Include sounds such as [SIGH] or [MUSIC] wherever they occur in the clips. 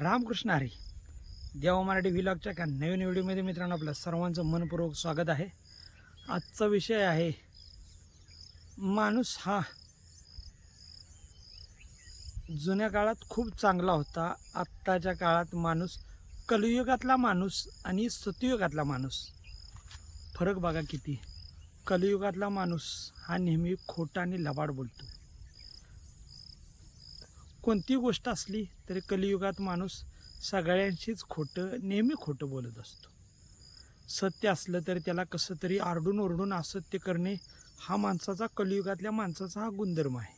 रामकृष्ण हरी. देवा मराठी व्हिलॉगच्या का नवीन व्हिडिओमध्ये मित्रांनो आपलं सर्वांचं मनपूर्वक स्वागत आहे. आजचा विषय आहे माणूस हा जुन्या काळात खूप चांगला होता आत्ताच्या काळात माणूस कलियुगातला माणूस आणि सतयुगातला माणूस. फरक बघा किती. कलियुगातला माणूस हा नेहमी खोटा आणि लबाड बोलतो. कोणती गोष्ट असली तरी कलियुगात माणूस सगळ्यांशीच खोटं नेहमी खोटं बोलत असतो. सत्य असलं तरी त्याला कसं तरी आरडून ओरडून असत्य करणे हा माणसाचा कलियुगातल्या माणसाचा हा गुणधर्म आहे.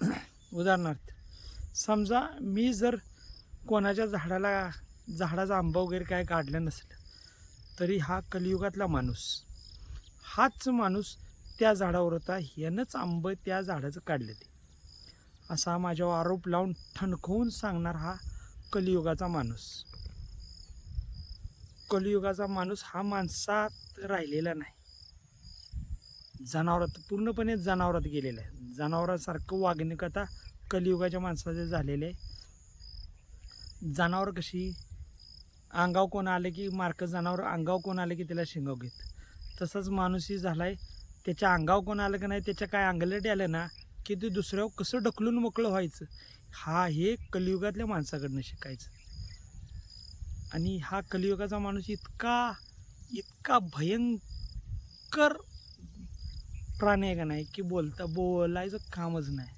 [CLEARS THROAT] उदाहरणार्थ समजा मी जर कोणाच्या झाडाला झाडाचा आंबा वगैरे काय काढलं नसलं तरी हा कलियुगातला माणूस हाच माणूस त्या झाडावर होता यानंच आंब त्या झाडाचं काढलेले. असा माझ्यावर आरोप लावून ठणकवून सांगणार हा कलियुगाचा माणूस. कलियुगाचा माणूस हा माणसात राहिलेला नाही. जनावरात पूर्णपणे जनावरात गेलेला आहे. जनावरासारखं वागणूक आता कलियुगाच्या माणसाचे झालेले आहे. जनावर कशी? अंगाव कोण आले की मार्क जनावर अंगाव कोण आले की त्याला शिंगाव घेत? तसंच माणूसही झाला आहे त्याच्या अंगाव कोण आलं का नाही त्याच्या काय अंगलटी आलं ना की ते दुसऱ्यावर कसं ढकलून मोकळं व्हायचं? हा हे कलियुगातल्या माणसाकडनं शिकायचं. आणि हा कलियुगाचा माणूस इतका इतका भयंकर प्राणी आहे का नाही की बोलता बोलायचं कामच नाही.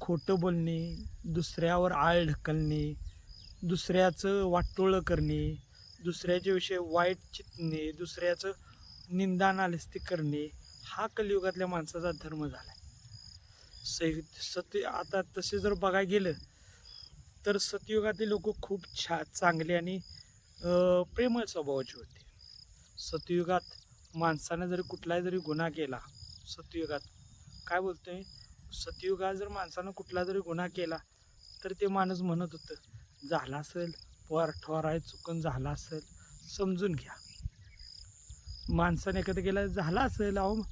खोटं बोलणे दुसऱ्यावर आळ ढकलणे दुसऱ्याचं वाटोळं करणे दुसऱ्याच्या विषयी वाईट चितणे दुसऱ्याचं निंदा नालिस्ती करणे हा कलियुगातल्या माणसाचा धर्म झाला आहे सत्य आता तसे जर बघायला गेलं तर सतयुगातील लोक खूप छा चांगले आणि प्रेमळ स्वभावाचे होते. सतयुगात माणसाने जरी कुठलाही जरी गुन्हा केला सतयुगात काय बोलतोय? सतयुगात जर माणसानं कुठला जरी गुन्हा केला तर ते माणूस म्हणत होतं झाला असेल पोर ठोर आहे चुकून झाला असेल समजून घ्या. माणसाने एखादं गेला झाला असेल अहो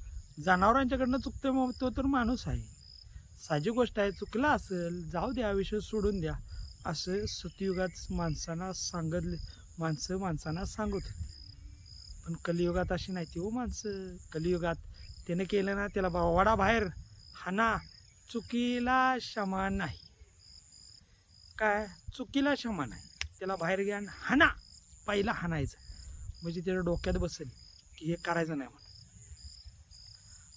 जनावरांच्याकडनं चुकतं मग तो तर माणूस आहे. साजी गोष्ट आहे चुकला असेल जाऊ द्या विषय सोडून द्या. असं सतयुगात माणसांना सांगतले माणसं माणसांना सांगत होती. पण कलियुगात अशी नाही ती हो माणसं. कलियुगात त्याने केलं ना त्याला बा- वडा बाहेर. हाना चुकीला क्षमा नाही. काय? चुकीला क्षमा नाही. त्याला बाहेर घ्या आणि हाना. पहिला हाणायचं. म्हणजे त्याच्या डोक्यात बसेल की हे करायचं नाही म्हणून.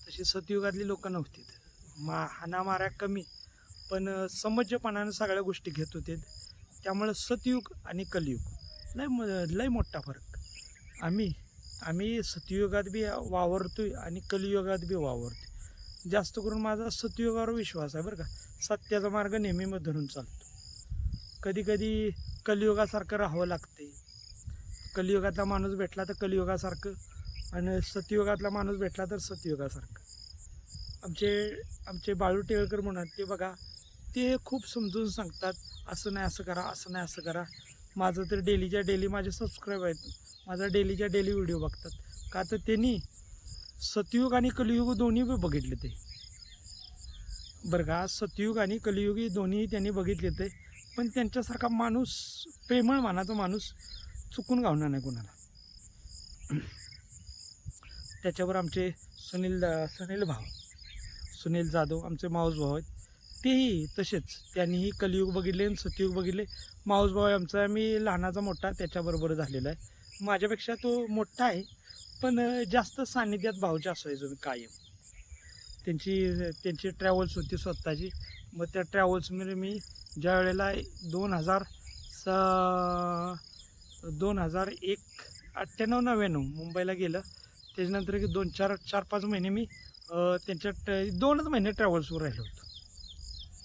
तशी सतयुगातली लोक नव्हती तर. मा हाणामाऱ्या कमी. पण समजपणानं सगळ्या गोष्टी घेत होते. त्यामुळं सतयुग आणि कलियुग. लय म लय मोठा फरक. आम्ही आम्ही सतयुगात बी वावरतोय आणि कलियुगात बी वावरतोय. जास्त करून माझा सतयुगावर विश्वास आहे बरं का. सत्याचा मार्ग नेहमी मग धरून चालतो. कधी कधी कलियुगासारखं राहावं लागते कलियुगातला माणूस भेटला तर कलियुगासारखं आणि सतयुगातला माणूस भेटला तर सतयुगासारखं. आमचे आमचे बाळू टिळकर म्हणत ते बघा ते खूप समजून सांगतात असं नाही असं करा असं नाही असं करा. माझं तर डेलीच्या डेली माझे सबस्क्राईब आहेत. माझा डेलीच्या डेली व्हिडिओ बघतात. का तर त्यांनी सतयुग आणि कलियुग दोन्ही बघितले ते. बरं का सतयुग आणि कलियुग हे दोन्ही त्यांनी बघितले ते. पण त्यांच्यासारखा माणूस प्रेमळ मानाचा माणूस चुकून गावणार नाही कोणाला. त्याच्यावर आमचे सुनील सुनील भाऊ. सुनील जाधव आमचे माऊस आहेत. तेही तसेच त्यांनीही कलियुग बघितले आणि सतयुग बघितले. माऊस आहे आमचा मी लहानाचा मोठा त्याच्याबरोबर झालेला आहे. माझ्यापेक्षा तो मोठा आहे पण जास्त सान्निध्यात भाऊचे असायचो मी कायम. त्यांची त्यांची ट्रॅव्हल्स होती स्वतःची. मग त्या ट्रॅव्हल्समध्ये मी ज्या वेळेला दोन हजार स दोन हजार एक अठ्ठ्याण्णव नव्याण्णव मुंबईला गेलं त्याच्यानंतर की दोन चार चार पाच महिने मी त्यांच्या ट दोनच महिने ट्रॅव्हल्सवर राहिलो होतो.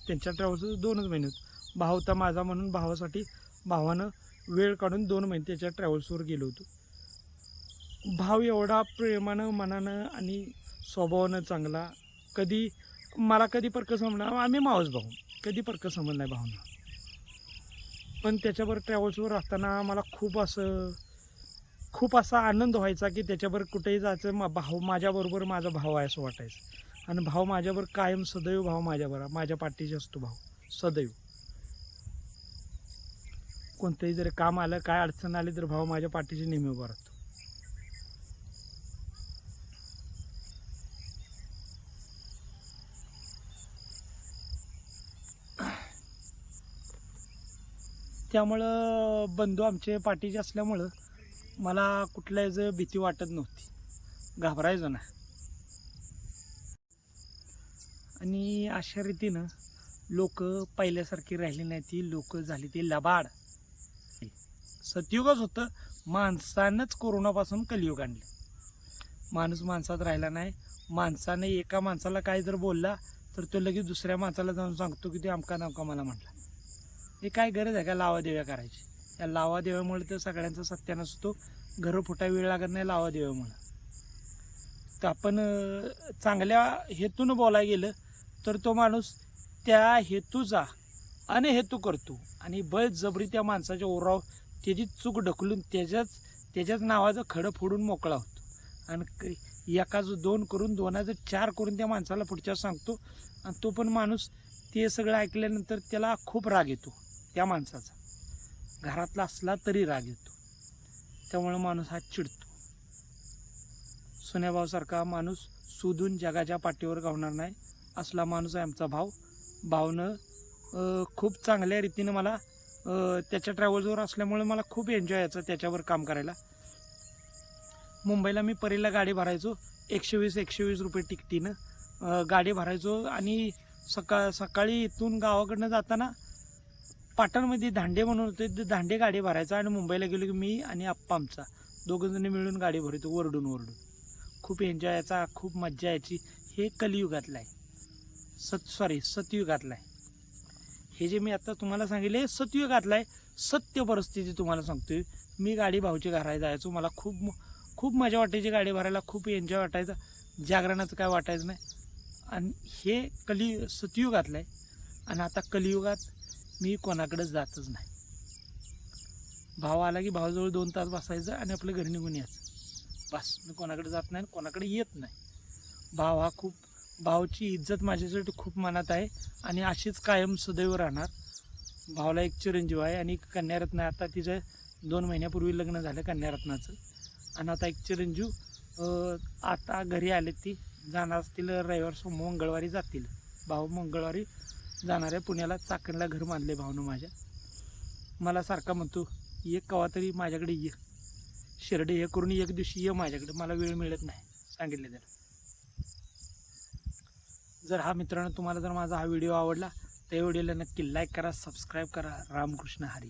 त्यांच्या ट्रॅव्हल्सवर दोनच महिने होतो. भाव होता माझा म्हणून भावासाठी भावानं वेळ काढून दोन महिने त्याच्या ट्रॅव्हल्सवर गेलो होतो. भाव एवढा प्रेमानं मनानं आणि स्वभावानं चांगला. कधी मला कधी परकं समजणार आम्ही मावस भाऊ. कधी परकं समज नाही भावना. पण त्याच्यावर ट्रॅव्हल्सवर असताना मला खूप असं खूप असा आनंद व्हायचा की त्याच्यावर कुठेही जायचं मा भाऊ माझ्याबरोबर माझा भाव आहे असं वाटायचं. आणि भाव माझ्यावर कायम सदैव भाव माझ्यावर माझ्या पाठीशी असतो भाऊ सदैव. कोणतंही जरी काम आलं काय अडचण आली तर भाऊ माझ्या पाठीशी नेहमी उभा राहतो. त्यामुळं बंधू आमचे पाठीचे असल्यामुळं मला कुठल्याच भीती वाटत नव्हती. घाबरायचो ना. आणि अशा रीतीनं लोक पहिल्यासारखी राहिली नाही ती लोक झाली ती लबाड. सतयुगच होतं. माणसानंच कोरोनापासून कलियुग आणलं. माणूस माणसात राहिला नाही. माणसाने एका माणसाला काय जर बोलला तर तो लगेच दुसऱ्या माणसाला जाऊन सांगतो की ते अमका नमका मला म्हटला. हे काय गरज आहे का लावादेव्या करायची? या लावादेव्यामुळे तर सगळ्यांचा सत्यानाश होतो. घरं फुटा वेळ लागत नाही लावादेव्यामुळं तर आपण चांगल्या हेतून बोलायला गेलं तर तो माणूस त्या हेतूचा अनहेतू करतो. आणि बळजबरी त्या माणसाच्या ओराव त्याची चूक ढकलून त्याच्याच त्याच्याच नावाचं खडं फोडून मोकळा होतो. आणि एकाचं दोन करून दोनाचं चार करून त्या माणसाला पुढच्या सांगतो. आणि तो पण माणूस ते सगळं ऐकल्यानंतर त्याला खूप राग येतो त्या माणसाचा. घरातला असला तरी राग येतो. त्यामुळं माणूस हा चिडतो. सोन्याभाऊसारखा माणूस सुदून जगाच्या पाठीवर गावणार नाही असला माणूस आहे आमचा भाऊ. भावनं खूप चांगल्या रीतीनं मला त्याच्या ट्रॅव्हल्सवर असल्यामुळे मला खूप एन्जॉय यायचं त्याच्यावर काम करायला. मुंबईला मी परीला गाडी भरायचो एकशे वीस एकशे वीस रुपये तिकटीनं. गाडी भरायचो आणि सका सकाळी इथून गावाकडनं जाताना पाटणमध्ये दांडे म्हणून होते ते दांडे गाडी भरायचा आणि मुंबईला गेलो की मी आणि आप्पा आमचा. दोघं जणी मिळून गाडी भरतो वरडून वरडून. खूप एन्जॉय यायचा खूप मज्जा यायची. हे कलियुगातलं आहे. सत सॉरी सतयुगातलं आहे. हे जे मी आता तुम्हाला सांगितले हे सतयुगातलं आहे. सत्य परिस्थिती तुम्हाला सांगतोय. मी गाडी भाऊची घरायला जायचो. मला खूप म- खूप मजा वाटायची गाडी भरायला खूप एन्जॉय वाटायचा. जागरणाचं काय वाटायचं नाही. आणि हे कली सतयुगातलं आहे. आणि आता कलियुगात मी कोणाकडेच जातच नाही. भाव आला की भावाजवळ दोन तास बसायचं आणि आपल्या घरी निघून यायचं. बस मी कोणाकडे जात नाही आणि कोणाकडे येत नाही. भाव हा खूप भावाची इज्जत माझ्यासाठी खूप मनात आहे आणि अशीच कायम सदैव राहणार. भावाला एक चिरंजीव आहे आणि एक कन्यारत्न आहे. आता तिचं दोन महिन्यापूर्वी लग्न झालं कन्यारत्नाचं. आणि आता एक चिरंजीव आता घरी आले ती. जाणार असतील रविवार सोम मंगळवारी जातील. भाऊ मंगळवारी जाणार आहे पुण्याला चाकणला घर बांधले भावनं माझ्या. मला सारखा म्हणतो ये कवा तरी माझ्याकडे ये. शिर्डे हे करून एक दिवशी ये माझ्याकडे. मला वेळ मिळत नाही सांगितले तर जर हा मित्रांनो तुम्हाला जर माझा हा व्हिडिओ आवडला तर या व्हिडिओला नक्की लाईक करा सबस्क्राईब करा. रामकृष्ण हरी.